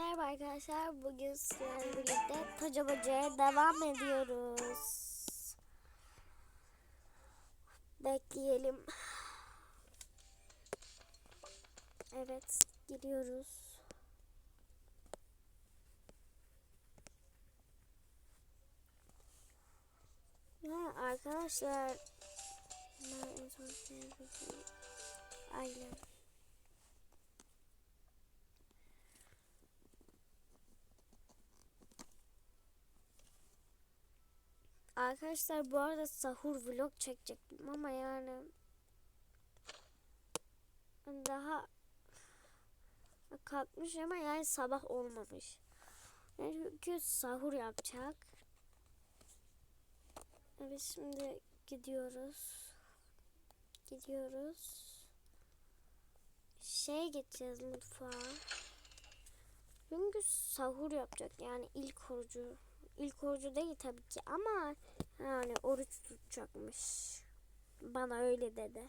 Merhaba arkadaşlar. Bugün sizlerle birlikte Tacabaca'ya devam ediyoruz. Bekleyelim. Evet, gidiyoruz. Ya arkadaşlar ben en son. Aynen. Arkadaşlar bu arada sahur vlog çekecektim ama yani daha kalkmış ama yani sabah olmamış. Yani çünkü sahur yapacak. Evet şimdi gidiyoruz. Gidiyoruz. Şey gideceğiz mutfağa. Çünkü sahur yapacak yani ilk orucu. İlk orucu değil tabii ki ama yani oruç tutacakmış. Bana öyle dedi.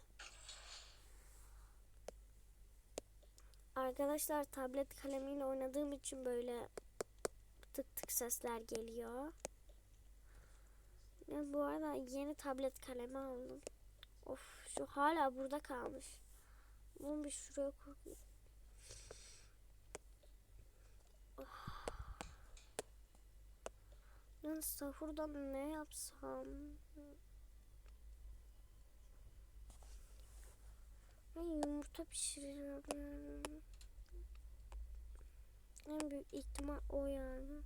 Arkadaşlar tablet kalemiyle oynadığım için böyle tık tık sesler geliyor. Ya bu arada yeni tablet kalemi aldım. Of şu hala burada kalmış. Bunu bir şuraya koyayım. Ben sahurdan ne yapsam? Ben yumurta pişiriyorum. En büyük ihtimal o yani.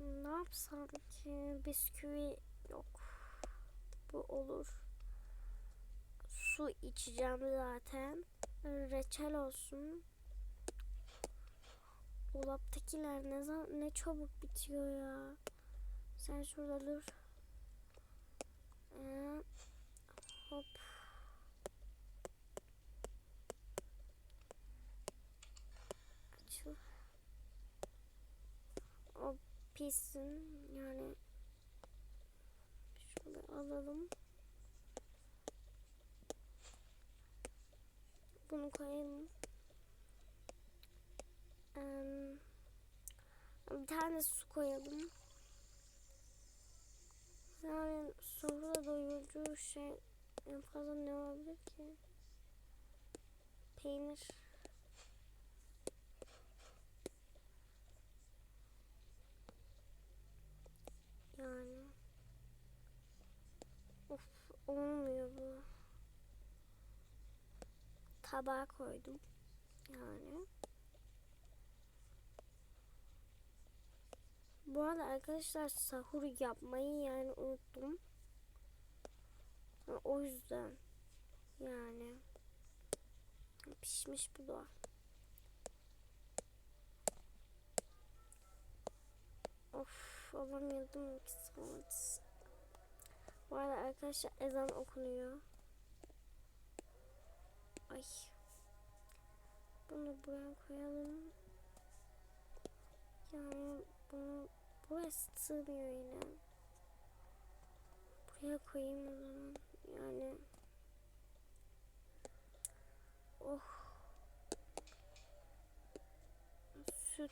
Ne yapsam ki? Bisküvi yok. Bu olur. Su içeceğim zaten. Reçel olsun. Dolaptakiler ne zaman ne çabuk bitiyor ya. Sen şurada dur. Ee, hop. Açıl. O pişsin yani. Şöyle alalım. Bunu koyalım. Em, bir tane su koyalım. Yani sonra doyurucu şey en fazla ne olabilir ki? Peynir. Yani. Of olmuyor bu. Tabağa koydum. Yani. Bu arada arkadaşlar sahur yapmayı yani unuttum. O yüzden yani pişmiş bu da. Of alamıyordum ki saat. Bu arada arkadaşlar ezan okunuyor. Ay. Bunu buraya koyalım. Yani bunu burası sığmıyor yine. Buraya koyayım o zaman. Yani oh süt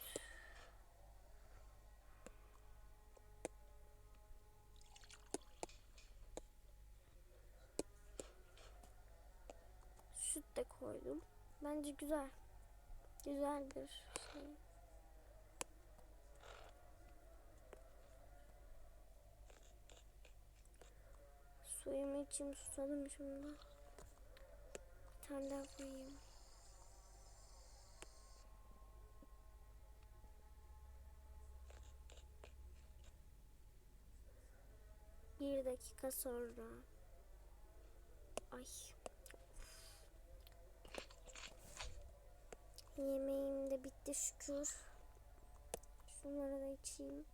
süt de koydum. Bence güzel. Güzel bir şey. İçeyim susadım şimdi. Bir tane daha koyayım. Bir dakika sonra. Ay. Yemeğim de bitti şükür. Şunları da içeyim.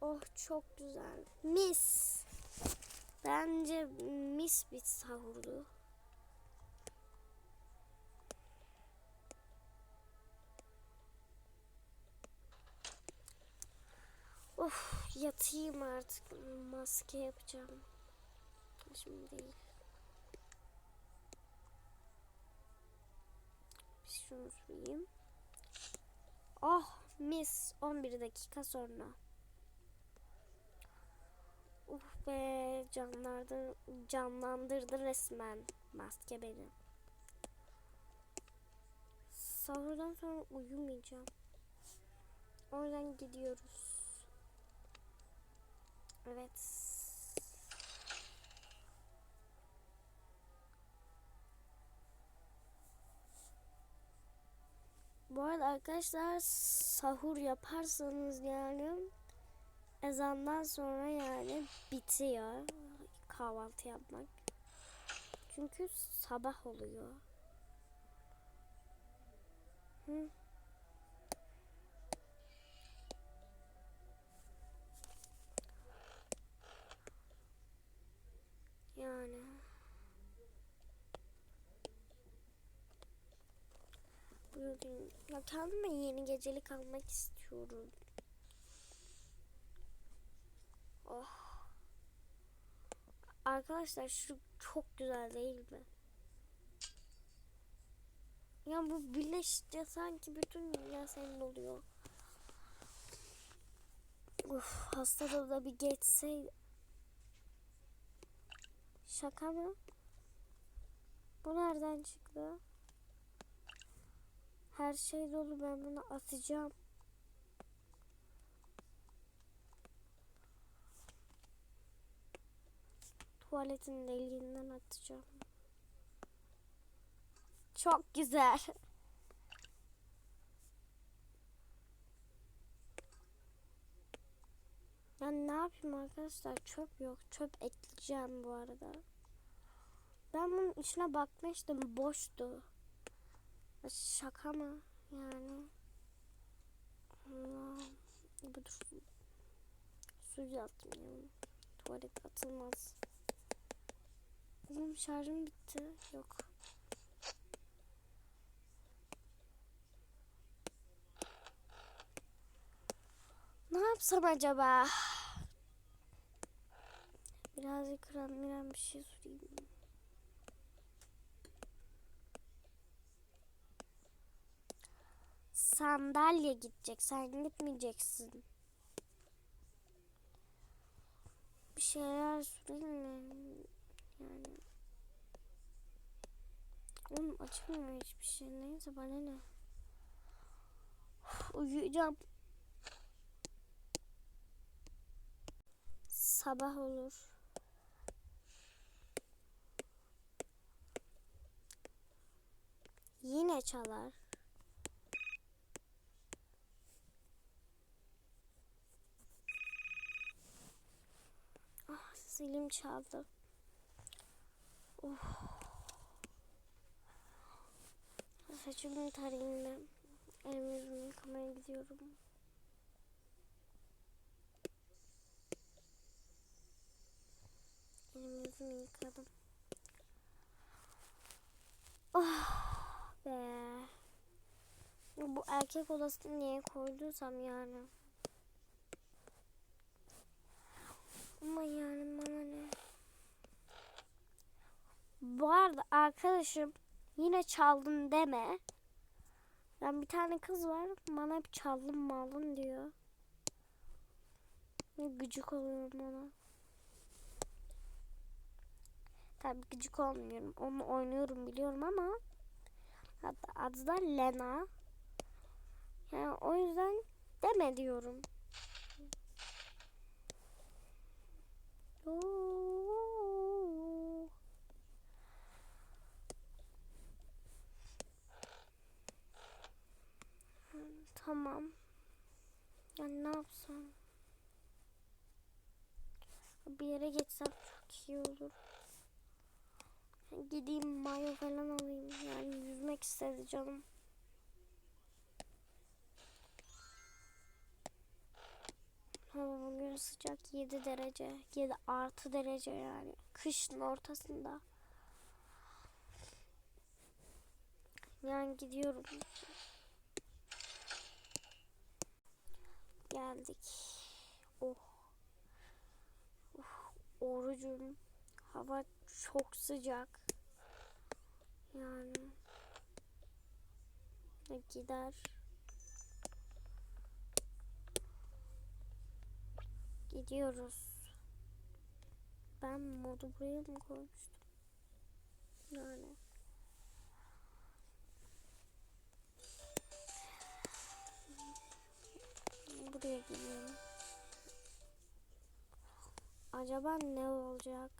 Oh çok güzel. Mis. Bence mis bir sahurdu. Of yatayım artık. Maske yapacağım. Şimdi değil. şunu süreyim. Oh mis 11 dakika sonra. Uf be canlandı, canlandırdı resmen maske beni. Sahurdan sonra uyumayacağım. O yüzden gidiyoruz. Evet. Bu arada arkadaşlar sahur yaparsanız yani ezandan sonra yani bitiyor kahvaltı yapmak. Çünkü sabah oluyor. Hı. Yani bugün ya kendime yeni gecelik almak istiyorum. Oh. Arkadaşlar şu çok güzel değil mi? Ya bu birleşince sanki bütün dünya senin oluyor. Uf, hastalığı da bir geçseydi. Şaka mı? Bu nereden çıktı? Her şey dolu ben bunu atacağım. Tuvaletin deliğinden atacağım. Çok güzel. Ben ne yapayım arkadaşlar? Çöp yok. Çöp ekleyeceğim bu arada. Ben bunun içine bakmıştım. Boştu. Şaka mı? Yani. Allah. Bu dur. Su atmayayım. Tuvalet atılmaz. Oğlum şarjım bitti. Yok. Ne yapsam acaba? Birazcık kıran miran bir şey sorayım. Sandalye gidecek. Sen gitmeyeceksin. Bir şeyler sorayım mı? Yani. Oğlum açılmıyor hiçbir şey. Neyse bana ne? Uyuyacağım. Sabah olur. Yine çalar. Ah zilim çaldı. Oh. Saçımı tarayayım ben. Elimi yüzümü yıkamaya gidiyorum. Elimi yüzümü yıkadım. Oh be. Bu erkek odasını niye koyduysam yani. Ama yani bana ne? Bu arada arkadaşım yine çaldın deme. Ben bir tane kız var bana hep çaldın malın diyor. Gıcık oluyorum ona. Tabii gıcık olmuyorum. Onu oynuyorum biliyorum ama hatta adı da Lena. Yani o yüzden deme diyorum. Oo. Tamam. Yani ne yapsam? Bir yere geçsem çok iyi olur. Gideyim mayo falan alayım. Yani yüzmek istedi canım. Hava bugün sıcak 7 derece. 7 artı derece yani. Kışın ortasında. Yani gidiyorum. Geldik. Oh. Orucum. Hava çok sıcak. Yani. Gider. Gidiyoruz. Ben modu buraya mı koymuştum? Yani. Buraya gidiyorum. Acaba ne olacak?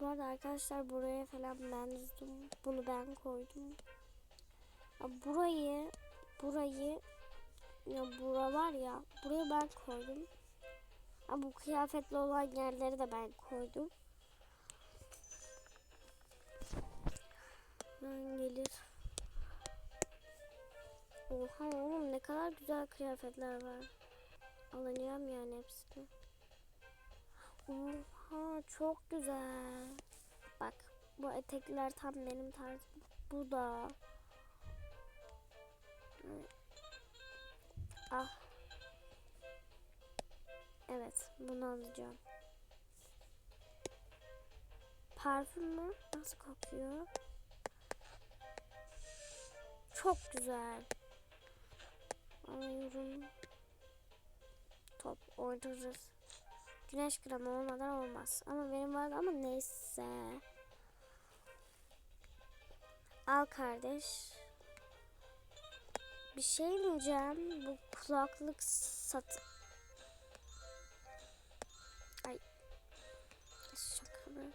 Bu arada arkadaşlar buraya falan ben düzdüm. Bunu ben koydum. Ya burayı burayı ya bura var ya buraya ben koydum. Ha, bu kıyafetli olan yerleri de ben koydum. Ben gelir. Oha oğlum ne kadar güzel kıyafetler var. Alacağım yani hepsini. Oha çok güzel. Bak bu etekler tam benim tarzım. Bu da. Ah. Evet bunu alacağım. Parfüm mü? Nasıl kokuyor? Çok güzel. Alıyorum. Top oynarız. Güneş kremi olmadan olmaz. Ama benim vardı ama neyse. Al kardeş. Bir şey diyeceğim. Bu kulaklık sat... Ay. Şaka mı?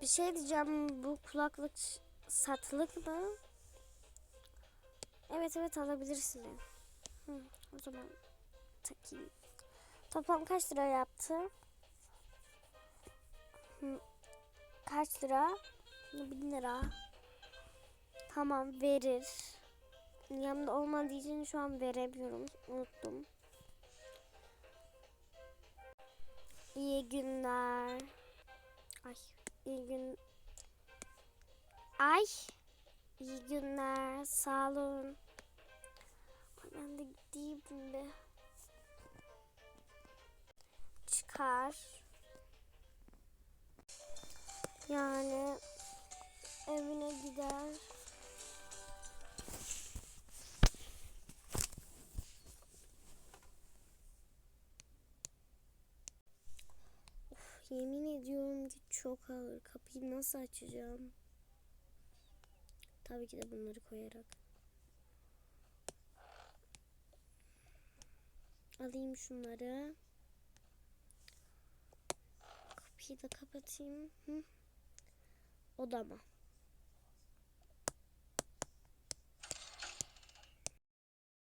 Bir şey diyeceğim. Bu kulaklık satılık mı? Evet evet alabilirsin. Hı, o zaman takayım. Toplam kaç lira yaptı? Hı, kaç lira? Bin lira. Tamam verir. Yanımda olmadığı için şu an veremiyorum. Unuttum. İyi günler. Ay iyi gün. Ay. İyi günler. Sağ olun. Ben de gideyim bir. Çıkar. Yani evine gider. Yemin ediyorum ki çok ağır. Kapıyı nasıl açacağım? Tabii ki de bunları koyarak. Alayım şunları. Kapıyı da kapatayım. Hı. Odama.